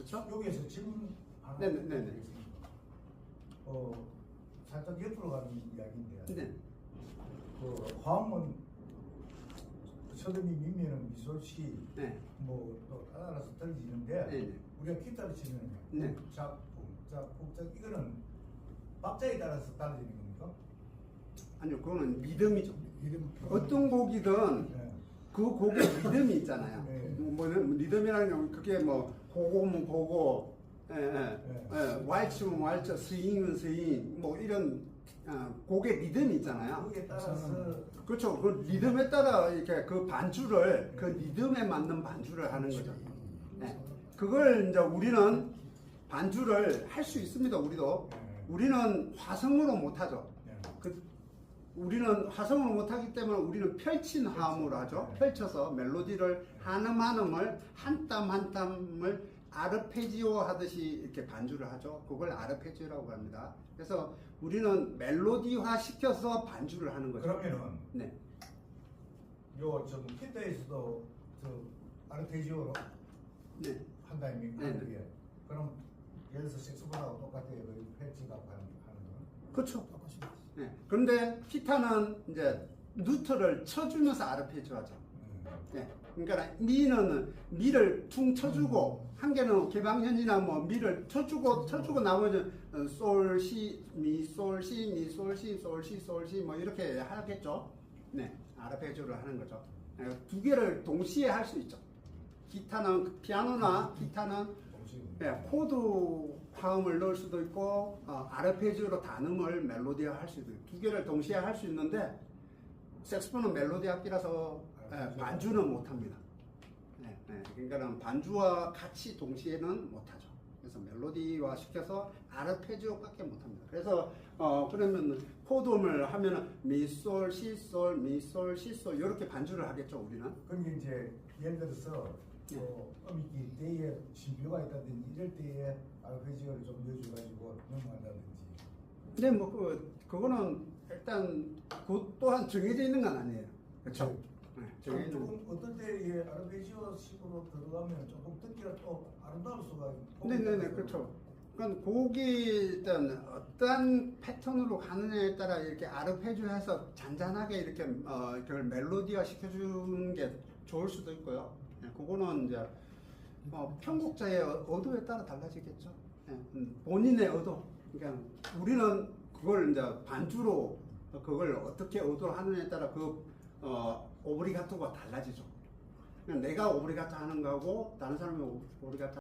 그렇죠? 여기에서 질문 하나 네네, 네네. 드리겠습니다. 어, 살짝 옆으로 가는 이야기인데 네. 그 화음은 서점이 미면은 미솔시 네. 뭐또 따라서 떨어지는데 네. 우리가 기타를 치면 네. 작품, 작품, 작 이거는 박자에 따라서 떨어지는 겁니까? 아니요, 그거는 리듬이죠. 이름 어떤 곡이든 네. 그 곡의 리듬이 있잖아요. 네. 뭐는 리듬이라는 게 그게 뭐 고고면 고고, 예, 예, 네. 예, 왈츠면 왈츠, 스윙은 스윙, 뭐 이런 어, 곡의 리듬이 있잖아요. 거기에 따라서 그렇죠. 그 리듬에 따라 이렇게 그 반주를 그 리듬에 맞는 반주를 하는 거죠. 네. 그걸 이제 우리는 반주를 할 수 있습니다. 우리도 네. 우리는 화성으로 못 하죠. 네. 그 우리는 화성으로 못하기 때문에 우리는 펼친 화음으로 하죠. 네. 펼쳐서 멜로디를 한음 한음을 한 땀 한 땀을 아르페지오 하듯이 이렇게 반주를 하죠. 그걸 아르페지오라고 합니다. 그래서 우리는 멜로디화 시켜서 반주를 하는 거죠. 그러면은 네. 요좀 키타에서도 저 아르페지오로 네. 한다 아닙니까? 네, 네. 그게. 그럼 예를 들어서 색소폰하고 똑같아요. 그 패치가 하는 하는 거는. 그렇죠. 네. 그런데 기타는 이제 누트를 쳐주면서 아르페지오 하죠. 음. 네. 그러니까 미는 미를 퉁 쳐주고 한 개는 개방현이나 뭐 미를 쳐주고 쳐주고 나머지는 어, 솔시 미 솔시 미 솔시 솔시 솔시 뭐 이렇게 하겠죠. 네, 아르페지오를 하는 거죠. 네, 두 개를 동시에 할 수 있죠. 기타는 피아노나 기타는 동시에. 네, 코드 화음을 넣을 수도 있고 어, 아르페지오로 단음을 멜로디화 할 수도 있고 두 개를 동시에 할 수 있는데 색스폰은 멜로디 악기라서 예, 반주는 못합니다. 네, 네, 그러니까 반주와 같이 동시에는 못하죠. 그래서 멜로디화 시켜서 아르페지오밖에 못합니다. 그래서 어 그러면 코드음을 하면은 미솔 시솔 미솔 시솔 이렇게 반주를 하겠죠 우리는. 그럼 이제 들어서 네. 뭐 음익기 때에 신비가 있다든지 이럴 때에 아르페지오를 좀 넣어줘가지고 넘어간다든지. 근데 뭐 그 그거는 일단 그 또한 정해져 있는 건 아니에요. 그렇죠? 네. 조금 어떨 때에 아르페지오 식으로 들어가면 조금 듣기가 또 아름다울 수가 네네네 그렇죠. 그러니까 곡이 일단 어떠한 패턴으로 가느냐에 따라 이렇게 아르페지오해서 잔잔하게 이렇게 어 그걸 멜로디화 시켜주는 게 좋을 수도 있고요. 네, 그거는 이제 어, 편곡자의 어- 의도에 따라 달라지겠죠. 네, 음, 본인의 의도. 그러니까 우리는 그걸 이제 반주로 그걸 어떻게 의도를 하느냐에 따라 그 어, 오브리가토가 달라지죠. 그냥 내가 오브리가토 하는 거하고 다른 사람이 오브리가토